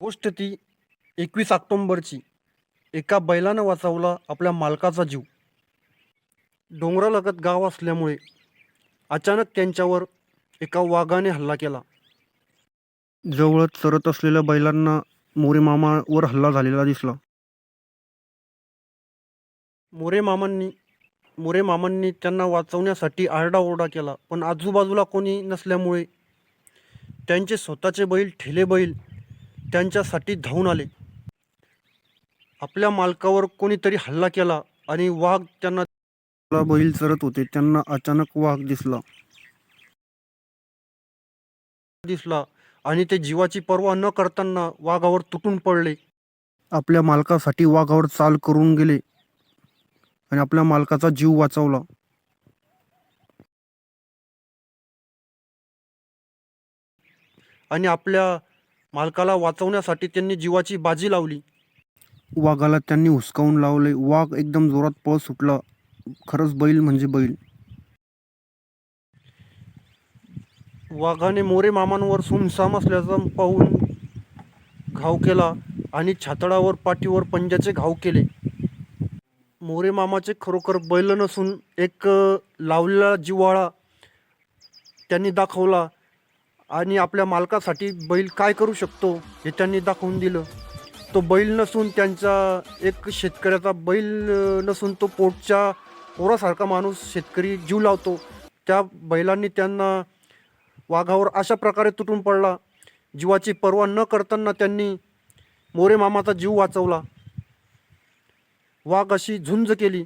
गोष्ट ती एकवीस ऑक्टोंबरची. एका बैलानं वाचवला आपल्या मालकाचा जीव. डोंगरालगत गाव असल्यामुळे अचानक त्यांच्यावर एका वाघाने हल्ला केला. जवळच चरत असलेल्या बैलांना मोरेमामावर हल्ला झालेला दिसला. मोरेमामांनी मोरेमामांनी त्यांना वाचवण्यासाठी आरडाओरडा केला पण आजूबाजूला कोणी नसल्यामुळे त्यांचे स्वतःचे बैल ठेले बैल त्यांच्यासाठी धावून आले. आपल्या मालकावर कोणीतरी हल्ला केला आणि वाघ त्यांना बैल चरत होते त्यांना अचानक वाघ दिसला. दिसला आणि ते जीवाची पर्वा न करताना वाघावर तुटून पडले. आपल्या मालकासाठी वाघावर चाल करून गेले आणि आपल्या मालकाचा जीव वाचवला. आणि आपल्या मालकाला वाचवण्यासाठी त्यांनी जीवाची बाजी लावली. वाघाला त्यांनी हुसकावून लावले. वाघ एकदम जोरात पळ सुटला. खरंच बैल म्हणजे बैल. वाघाने मोरे मामांवर सुमसाम असल्याचं पाहून घाव केला आणि छातडावर पाठीवर पंजाचे घाव केले. मोरे मामाचे खरोखर बैल नसून एक लावलेला जिव्हाळा त्यांनी दाखवला. आणि आपल्या मालकासाठी बैल काय करू शकतो हे त्यांनी दाखवून दिलं. तो बैल नसून त्यांचा एक शेतकऱ्याचा बैल नसून तो पोटच्या पोरासारखा माणूस शेतकरी जीव लावतो. त्या बैलांनी त्यांना वाघावर अशा प्रकारे तुटून पडला. जीवाची पर्वा न करताना त्यांनी मोरे मामाचा जीव वाचवला. वाघ अशी झुंज केली.